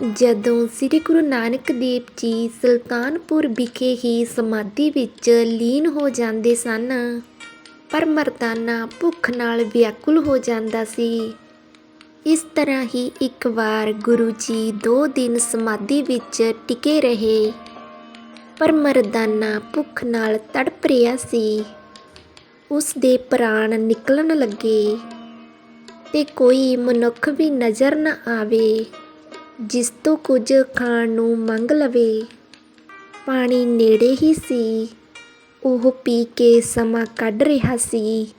ਜਦੋਂ ਸ੍ਰੀ ਗੁਰੂ ਨਾਨਕ ਦੇਵ ਜੀ ਸੁਲਤਾਨਪੁਰ ਵਿਖੇ ਹੀ ਸਮਾਧੀ ਵਿੱਚ ਲੀਨ ਹੋ ਜਾਂਦੇ ਸਨ, ਪਰ ਮਰਦਾਨਾ ਭੁੱਖ ਨਾਲ ਵਿਆਕੁਲ ਹੋ ਜਾਂਦਾ ਸੀ। ਇਸ ਤਰ੍ਹਾਂ ਹੀ ਇੱਕ ਵਾਰ ਗੁਰੂ ਜੀ ਦੋ ਦਿਨ ਸਮਾਧੀ ਵਿੱਚ ਟਿਕੇ ਰਹੇ, ਪਰ ਮਰਦਾਨਾ ਭੁੱਖ ਨਾਲ ਤੜਪ ਰਿਹਾ ਸੀ। ਉਸ ਦੇ ਪ੍ਰਾਣ ਨਿਕਲਣ ਲੱਗੇ ਤੇ ਕੋਈ ਮਨੁੱਖ ਵੀ ਨਜ਼ਰ ਨਾ ਆਵੇ। ਜਿਸ ਤੋਂ ਕੁਝ ਖਾਣ ਨੂੰ ਮੰਗ ਲਵੇ। ਪਾਣੀ ਨੇੜੇ ਹੀ ਸੀ। ਉਹ ਪੀ ਕੇ ਸਮਾਂ ਕੱਢ ਰਿਹਾ ਸੀ।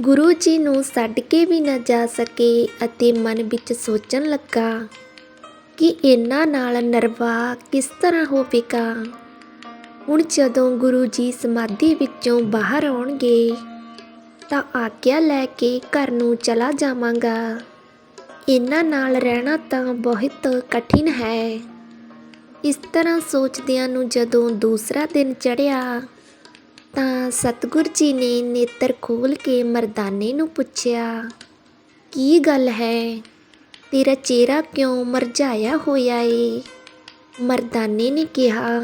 ਗੁਰੂ ਜੀ ਨੂੰ ਛੱਡ ਕੇ ਵੀ ਨਾ ਜਾ ਸਕੇ ਅਤੇ ਮਨ ਵਿੱਚ ਸੋਚਣ ਲੱਗਾ ਕਿ ਇਹਨਾਂ ਨਾਲ ਨਰਵਾ ਕਿਸ ਤਰ੍ਹਾਂ ਹੋਵੇਗਾ। ਹੁਣ ਜਦੋਂ ਗੁਰੂ ਜੀ ਸਮਾਧੀ ਵਿੱਚੋਂ ਬਾਹਰ ਆਉਣਗੇ ਤਾਂ ਆਗਿਆ ਲੈ ਕੇ ਘਰ ਨੂੰ ਚਲਾ ਜਾਵਾਂਗਾ। ਇਹਨਾਂ ਨਾਲ ਰਹਿਣਾ ਤਾਂ ਬਹੁਤ ਕਠਿਨ ਹੈ। ਇਸ ਤਰ੍ਹਾਂ ਸੋਚਦਿਆਂ ਨੂੰ ਜਦੋਂ ਦੂਸਰਾ ਦਿਨ ਚੜ੍ਹਿਆ, ਤਾਂ ਸਤਿਗੁਰ ਜੀ ਨੇ ਨੇਤਰ ਖੋਲ ਕੇ ਮਰਦਾਨੇ ਨੂੰ ਪੁੱਛਿਆ, ਕੀ ਗੱਲ ਹੈ? ਤੇਰਾ ਚਿਹਰਾ ਕਿਉਂ ਮਰਝਾਇਆ ਹੋਇਆ ਏ? ਮਰਦਾਨੇ ਨੇ ਕਿਹਾ,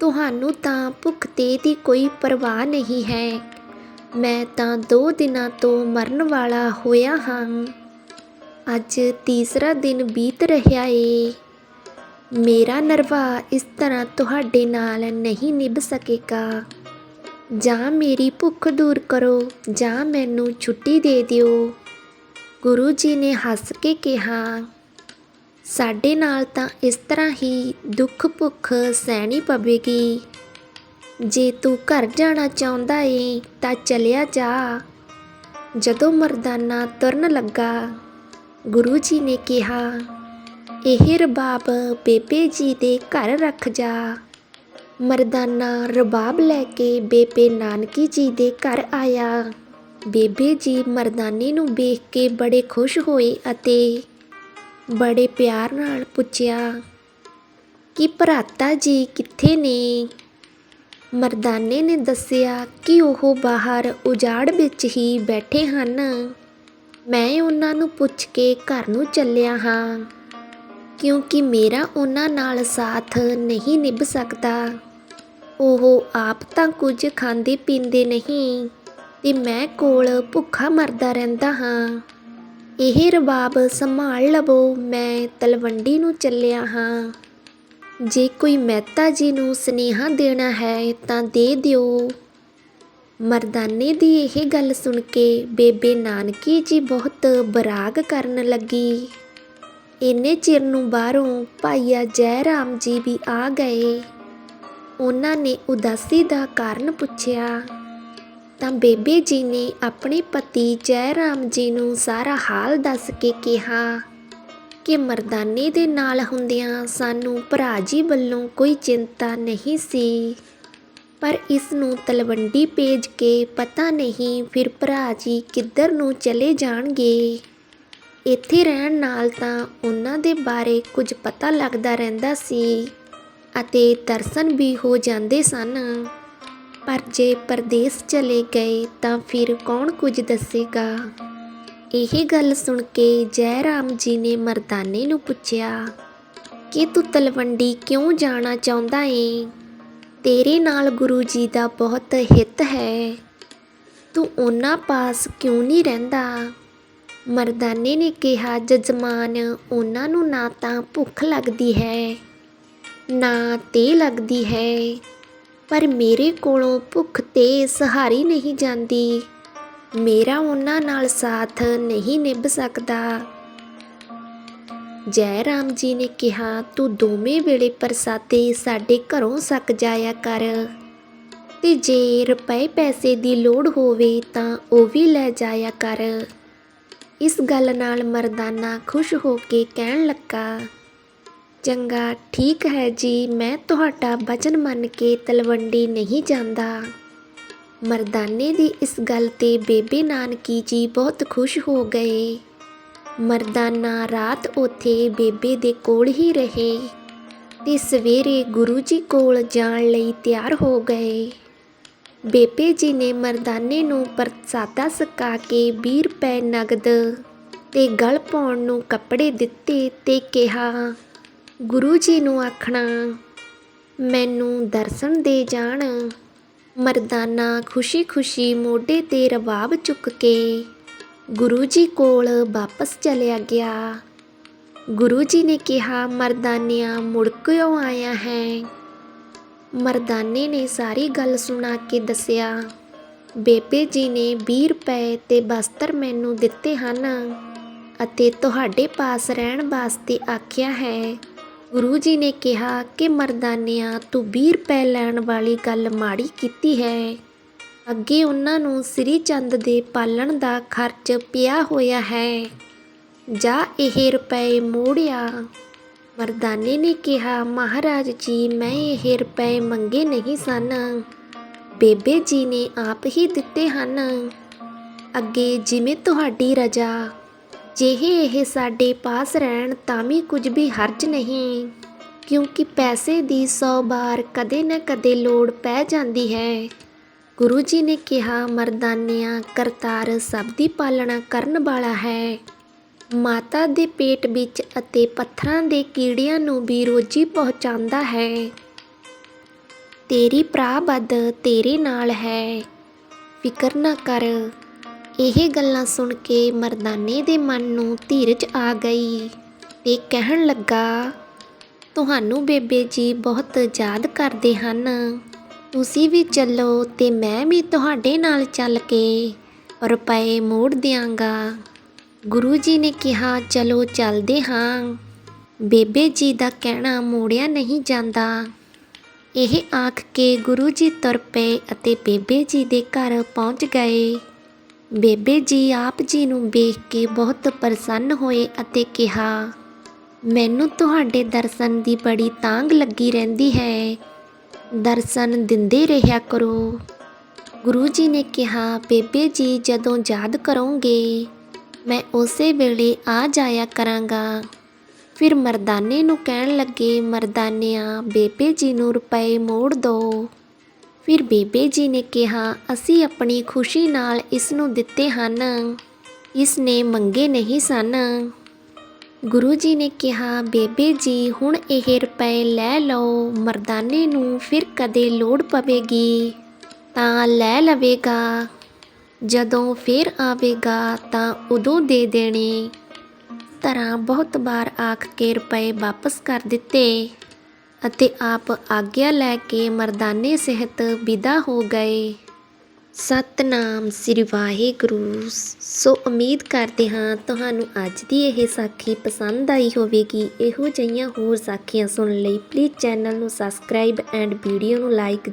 ਤੁਹਾਨੂੰ ਤਾਂ ਭੁੱਖ ਤੇ ਦੀ ਕੋਈ ਪਰਵਾਹ ਨਹੀਂ ਹੈ। ਮੈਂ ਤਾਂ ਦੋ ਦਿਨਾਂ ਤੋਂ ਮਰਨ ਵਾਲਾ ਹੋਇਆ ਹਾਂ। ਅੱਜ ਤੀਸਰਾ ਦਿਨ ਬੀਤ ਰਿਹਾ ਏ। ਮੇਰਾ ਨਰਵਾ ਇਸ ਤਰ੍ਹਾਂ ਤੁਹਾਡੇ ਨਾਲ ਨਹੀਂ ਨਿਭ ਸਕੇਗਾ। ਜਾਂ ਮੇਰੀ ਭੁੱਖ ਦੂਰ ਕਰੋ, ਜਾਂ ਮੈਨੂੰ ਛੁੱਟੀ ਦੇ ਦਿਓ। ਗੁਰੂ ਜੀ ਨੇ ਹੱਸ ਕੇ ਕਿਹਾ, ਸਾਡੇ ਨਾਲ ਤਾਂ ਇਸ ਤਰ੍ਹਾਂ ਹੀ ਦੁੱਖ ਭੁੱਖ ਸਹਿਣੀ ਪਵੇਗੀ। ਜੇ ਤੂੰ ਘਰ ਜਾਣਾ ਚਾਹੁੰਦਾ ਏ ਤਾਂ ਚਲਿਆ ਜਾ। ਜਦੋਂ ਮਰਦਾਨਾ ਤੁਰਨ ਲੱਗਾ ਗੁਰੂ ਜੀ ਨੇ ਕਿਹਾ, ਇਹ ਰਬਾਬ ਬੇਬੇ ਜੀ ਦੇ ਘਰ ਰੱਖ ਜਾ। ਮਰਦਾਨਾ ਰਬਾਬ ਲੈ ਕੇ ਬੇਬੇ ਨਾਨਕੀ ਜੀ ਦੇ ਘਰ ਆਇਆ। ਬੇਬੇ ਜੀ ਮਰਦਾਨੇ ਨੂੰ ਵੇਖ ਕੇ ਬੜੇ ਖੁਸ਼ ਹੋਏ ਅਤੇ ਬੜੇ ਪਿਆਰ ਨਾਲ ਪੁੱਛਿਆ, ਕਿ ਭਰਾਤਾ ਜੀ ਕਿੱਥੇ ਨੇ? ਮਰਦਾਨੇ ਨੇ ਦੱਸਿਆ ਕਿ ਉਹ ਬਾਹਰ ਉਜਾੜ ਵਿੱਚ ਹੀ ਬੈਠੇ ਹਨ। ਮੈਂ ਉਹਨਾਂ ਨੂੰ ਪੁੱਛ ਕੇ ਘਰ ਨੂੰ ਚੱਲਿਆ ਹਾਂ, ਕਿਉਂਕਿ ਮੇਰਾ ਉਹਨਾਂ ਨਾਲ ਸਾਥ ਨਹੀਂ ਨਿਭ ਸਕਦਾ। ਉਹ ਆਪ ਤਾਂ ਕੁਝ ਖਾਂਦੇ ਪੀਂਦੇ ਨਹੀਂ ਤੇ ਮੈਂ ਕੋਲ ਭੁੱਖਾ ਮਰਦਾ ਰਹਿੰਦਾ ਹਾਂ। ਇਹ ਰਬਾਬ ਸੰਭਾਲ ਲਵੋ, ਮੈਂ ਤਲਵੰਡੀ ਨੂੰ ਚੱਲਿਆ ਹਾਂ। ਜੇ ਕੋਈ ਮਹਿਤਾ ਜੀ ਨੂੰ ਸਨੇਹਾ ਦੇਣਾ ਹੈ ਤਾਂ ਦੇ ਦਿਓ। ਮਰਦਾਨੇ ਦੀ ਇਹ ਗੱਲ ਸੁਣ ਕੇ ਬੇਬੇ ਨਾਨਕੀ ਜੀ ਬਹੁਤ ਬਰਾਗ ਕਰਨ ਲੱਗੀ। ਇੰਨੇ ਚਿਰ ਨੂੰ ਬਾਹਰੋਂ ਭਾਈਆ ਜੈ ਰਾਮ ਜੀ ਵੀ ਆ ਗਏ। ਉਹਨਾਂ ਨੇ ਉਦਾਸੀ ਦਾ ਕਾਰਨ ਪੁੱਛਿਆ, ਤਾਂ ਬੇਬੇ ਜੀ ਨੇ ਆਪਣੇ ਪਤੀ ਜੈ ਰਾਮ ਜੀ ਨੂੰ ਸਾਰਾ ਹਾਲ ਦੱਸ ਕੇ ਕਿਹਾ ਕਿ ਮਰਦਾਨੇ ਦੇ ਨਾਲ ਹੁੰਦਿਆਂ ਸਾਨੂੰ ਭਰਾ ਜੀ ਵੱਲੋਂ ਕੋਈ ਚਿੰਤਾ ਨਹੀਂ ਸੀ। ਪਰ ਇਸ ਨੂੰ ਤਲਵੰਡੀ ਭੇਜ ਕੇ ਪਤਾ ਨਹੀਂ ਫਿਰ ਭਰਾ ਜੀ ਕਿੱਧਰ ਨੂੰ ਚਲੇ ਜਾਣਗੇ। ਇੱਥੇ ਰਹਿਣ ਨਾਲ ਤਾਂ ਉਹਨਾਂ ਦੇ ਬਾਰੇ ਕੁਝ ਪਤਾ ਲੱਗਦਾ ਰਹਿੰਦਾ ਸੀ ਅਤੇ ਦਰਸ਼ਨ ਵੀ ਹੋ ਜਾਂਦੇ ਸਨ। ਪਰ ਜੇ ਪਰਦੇਸ ਚਲੇ ਗਏ ਤਾਂ ਫਿਰ ਕੌਣ ਕੁਝ ਦੱਸੇਗਾ? ਇਹ ਗੱਲ ਸੁਣ ਕੇ ਜੈ ਰਾਮ ਜੀ ਨੇ ਮਰਦਾਨੇ ਨੂੰ ਪੁੱਛਿਆ, ਕਿ ਤੂੰ ਤਲਵੰਡੀ ਕਿਉਂ ਜਾਣਾ ਚਾਹੁੰਦਾ ਏ? ਤੇਰੇ ਨਾਲ ਗੁਰੂ ਜੀ ਦਾ ਬਹੁਤ ਹਿੱਤ ਹੈ। ਤੂੰ ਉਹਨਾਂ ਪਾਸ ਕਿਉਂ ਨਹੀਂ ਰਹਿੰਦਾ? ਮਰਦਾਨੇ ਨੇ ਕਿਹਾ, ਜਜਮਾਨ, ਉਹਨਾਂ ਨੂੰ ਨਾ ਤਾਂ ਭੁੱਖ ਲੱਗਦੀ ਹੈ, ਨਾ ਤੇ ਲੱਗਦੀ ਹੈ। ਪਰ ਮੇਰੇ ਕੋਲੋਂ ਭੁੱਖ ਤੇ ਸਹਾਰੀ ਨਹੀਂ ਜਾਂਦੀ। ਮੇਰਾ ਉਹਨਾਂ ਨਾਲ ਸਾਥ ਨਹੀਂ ਨਿਭ ਸਕਦਾ। ਜੈ ਰਾਮ ਜੀ ਨੇ ਕਿਹਾ, ਤੂੰ ਦੋਵੇਂ ਵੇਲੇ ਪ੍ਰਸਾਦੇ ਸਾਡੇ ਘਰੋਂ ਸਕ ਜਾਇਆ ਕਰ। ਤੇ ਜੇ ਰੁਪਏ ਪੈਸੇ ਦੀ ਲੋੜ ਹੋਵੇ ਤਾਂ ਉਹ ਵੀ ਲੈ ਜਾਇਆ ਕਰ ਇਸ ਗੱਲ ਨਾਲ ਮਰਦਾਨਾ ਖੁਸ਼ ਹੋ ਕੇ ਕਹਿਣ ਲੱਗਾ, ਚੰਗਾ, ਠੀਕ ਹੈ ਜੀ, ਮੈਂ ਤੁਹਾਡਾ ਬਚਨ ਮੰਨ ਕੇ ਤਲਵੰਡੀ ਨਹੀਂ ਜਾਂਦਾ। ਮਰਦਾਨੇ ਦੀ ਇਸ ਗੱਲ ਤੇ ਬੇਬੇ ਨਾਨਕੀ ਜੀ ਬਹੁਤ ਖੁਸ਼ ਹੋ ਗਏ। ਮਰਦਾਨਾ ਰਾਤ ਉੱਥੇ ਬੇਬੇ ਦੇ ਕੋਲ ਹੀ ਰਹੇ ਤੇ ਸਵੇਰੇ ਗੁਰੂ ਜੀ ਕੋਲ ਜਾਣ ਲਈ ਤਿਆਰ ਹੋ ਗਏ। ਬੇਬੇ ਜੀ ਨੇ ਮਰਦਾਨੇ ਨੂੰ ਪ੍ਰਸਾਦਾ ਸਕਾ ਕੇ 20 ਰੁਪਏ ਨਗਦ ਤੇ ਗਲ ਪਾਉਣ ਨੂੰ ਕੱਪੜੇ ਦਿੱਤੇ ਤੇ ਕਿਹਾ, ਗੁਰੂ ਜੀ ਨੂੰ ਆਖਣਾ, ਮੈਨੂੰ ਦਰਸ਼ਨ ਦੇ ਜਾਣ। ਮਰਦਾਨਾ ਖੁਸ਼ੀ-ਖੁਸ਼ੀ ਮੋਢੇ ਤੇ ਰਬਾਬ ਚੁੱਕ ਕੇ ਗੁਰੂ ਜੀ ਕੋਲ ਵਾਪਸ ਚਲਿਆ ਗਿਆ। ਗੁਰੂ ਜੀ ਨੇ ਕਿਹਾ, ਮਰਦਾਨਿਆਂ, ਮੁੜ ਕਿਉਂ ਆਇਆ ਹੈ? ਮਰਦਾਨੇ ਨੇ ਸਾਰੀ ਗੱਲ ਸੁਣਾ ਕੇ ਦੱਸਿਆ, ਬੇਬੇ ਜੀ ਨੇ 20 ਰੁਪਏ ਤੇ ਬਸਤਰ ਮੈਨੂੰ ਦਿੱਤੇ ਹਨ ਅਤੇ ਤੁਹਾਡੇ ਪਾਸ ਰਹਿਣ ਵਾਸਤੇ ਆਖਿਆ ਹੈ। ਗੁਰੂ ਜੀ ਨੇ ਕਿਹਾ ਕਿ ਮਰਦਾਨਿਆਂ, ਤੂੰ 20 ਰੁਪਏ ਲੈਣ ਵਾਲੀ ਗੱਲ ਮਾੜੀ ਕੀਤੀ ਹੈ। ਅੱਗੇ ਉਹਨਾਂ ਨੂੰ ਸ੍ਰੀ ਚੰਦ ਦੇ ਪਾਲਣ ਦਾ ਖਰਚ ਪਿਆ ਹੋਇਆ ਹੈ। ਜਾਂ ਇਹ ਰੁਪਏ ਮੋੜਿਆ। ਮਰਦਾਨੇ ਨੇ ਕਿਹਾ, ਮਹਾਰਾਜ ਜੀ, ਮੈਂ ਇਹ ਰੁਪਏ ਮੰਗੇ ਨਹੀਂ ਸਨ। ਬੇਬੇ ਜੀ ਨੇ ਆਪ ਹੀ ਦਿੱਤੇ ਹਨ। ਅੱਗੇ ਜਿਵੇਂ ਤੁਹਾਡੀ ਰਜਾ ਜਿਹੇ ਇਹ ਸਾਡੇ ਪਾਸ ਰਹਿਣ ਤਾਂ ਵੀ ਕੁਝ ਵੀ ਹਰਜ ਨਹੀਂ, ਕਿਉਂਕਿ ਪੈਸੇ ਦੀ 100 ਵਾਰ ਕਦੇ ਨਾ ਕਦੇ ਲੋੜ ਪੈ ਜਾਂਦੀ ਹੈ। ਗੁਰੂ ਜੀ ਨੇ ਕਿਹਾ, ਮਰਦਾਨਿਆਂ, ਕਰਤਾਰ ਸਭ ਦੀ ਪਾਲਣਾ ਕਰਨ ਵਾਲਾ ਹੈ। ਮਾਤਾ ਦੇ ਪੇਟ ਵਿੱਚ ਅਤੇ ਪੱਥਰਾਂ ਦੇ ਕੀੜਿਆਂ ਨੂੰ ਵੀ ਰੋਜੀ ਪਹੁੰਚਾਉਂਦਾ ਹੈ। ਤੇਰੀ ਪ੍ਰਾਬਦ ਤੇਰੇ ਨਾਲ ਹੈ। ਫਿਕਰ ਨਾ ਕਰ। ਇਹ ਗੱਲਾਂ ਸੁਣ ਕੇ ਮਰਦਾਨੇ ਦੇ ਮਨ ਨੂੰ ਧੀਰਜ ਆ ਗਈ ਤੇ ਕਹਿਣ ਲੱਗਾ, ਤੁਹਾਨੂੰ ਬੇਬੇ ਜੀ ਬਹੁਤ ਯਾਦ ਕਰਦੇ ਹਨ। ਤੁਸੀਂ ਵੀ ਚੱਲੋ ਤੇ ਮੈਂ ਵੀ ਤੁਹਾਡੇ ਨਾਲ ਚੱਲ ਕੇ ਰੁਪਏ ਮੋੜ ਦਿਆਂਗਾ। ਗੁਰੂ ਜੀ ਨੇ ਕਿਹਾ, ਚਲੋ ਚੱਲਦੇ ਹਾਂ। ਬੇਬੇ ਜੀ ਦਾ ਕਹਿਣਾ ਮੋੜਿਆ ਨਹੀਂ ਜਾਂਦਾ। ਇਹ ਆਖ ਕੇ ਗੁਰੂ ਜੀ ਤੁਰ ਪਏ ਅਤੇ ਬੇਬੇ ਜੀ ਦੇ ਘਰ ਪਹੁੰਚ ਗਏ। ਬੇਬੇ ਜੀ ਆਪ ਜੀ ਨੂੰ ਵੇਖ ਕੇ ਬਹੁਤ ਪ੍ਰਸੰਨ ਹੋਏ ਅਤੇ ਕਿਹਾ, ਮੈਨੂੰ ਤੁਹਾਡੇ ਦਰਸ਼ਨ ਦੀ ਬੜੀ ਤਾਂਗ ਲੱਗੀ ਰਹਿੰਦੀ ਹੈ। ਦਰਸ਼ਨ ਦਿੰਦੇ ਰਿਹਾ ਕਰੋ। ਗੁਰੂ ਜੀ ਨੇ ਕਿਹਾ, ਬੇਬੇ ਜੀ, ਜਦੋਂ ਯਾਦ ਕਰੋਗੇ, ਮੈਂ ਉਸੇ ਵੇਲੇ ਆ ਜਾਇਆ ਕਰਾਂਗਾ। ਫਿਰ ਮਰਦਾਨੇ ਨੂੰ ਕਹਿਣ ਲੱਗੇ, ਮਰਦਾਨਿਆ, ਬੇਬੇ ਜੀ ਨੂੰ ਰੁਪਏ ਮੋੜ ਦੋ। ਫਿਰ ਬੇਬੇ ਜੀ ਨੇ ਕਿਹਾ, ਅਸੀਂ ਆਪਣੀ ਖੁਸ਼ੀ ਨਾਲ ਇਸ ਨੂੰ ਦਿੱਤੇ ਹਨ। ਇਸ ਨੇ ਮੰਗੇ ਨਹੀਂ ਸਨ। ਗੁਰੂ ਜੀ ਨੇ ਕਿਹਾ, ਬੇਬੇ ਜੀ, ਹੁਣ ਇਹ ਰੁਪਏ ਲੈ ਲਓ, ਮਰਦਾਨੇ ਨੂੰ ਫਿਰ ਕਦੇ ਲੋੜ ਪਵੇਗੀ, ਤਾਂ ਲੈ ਲਵੇਗਾ। ਜਦੋਂ ਫਿਰ ਆਵੇਗਾ, ਤਾਂ ਉਦੋਂ ਦੇ ਦੇਣੇ। ਤਰ੍ਹਾਂ ਬਹੁਤ ਵਾਰ ਆਖ ਕੇ ਰੁਪਏ ਵਾਪਸ ਕਰ ਦਿੱਤੇ ਅਤੇ ਆਪ ਆਗਿਆ ਲੈ ਕੇ ਮਰਦਾਨੇ ਸਹਿਤ ਵਿਦਾ ਹੋ ਗਏ। ਸਤਨਾਮ ਸ੍ਰੀ ਵਾਹਿਗੁਰੂ। ਸੋ ਉਮੀਦ ਕਰਦੇ ਹਾਂ ਤੁਹਾਨੂੰ ਅੱਜ ਦੀ ਇਹ ਸਾਖੀ ਪਸੰਦ ਆਈ ਹੋਵੇਗੀ। ਇਹੋ ਜਿਹੀਆਂ ਹੋਰ ਸਾਖੀਆਂ ਸੁਣਨ ਲਈ ਪਲੀਜ਼ ਚੈਨਲ ਨੂੰ ਸਬਸਕ੍ਰਾਈਬ ਐਂਡ ਵੀਡੀਓ ਨੂੰ ਲਾਈਕ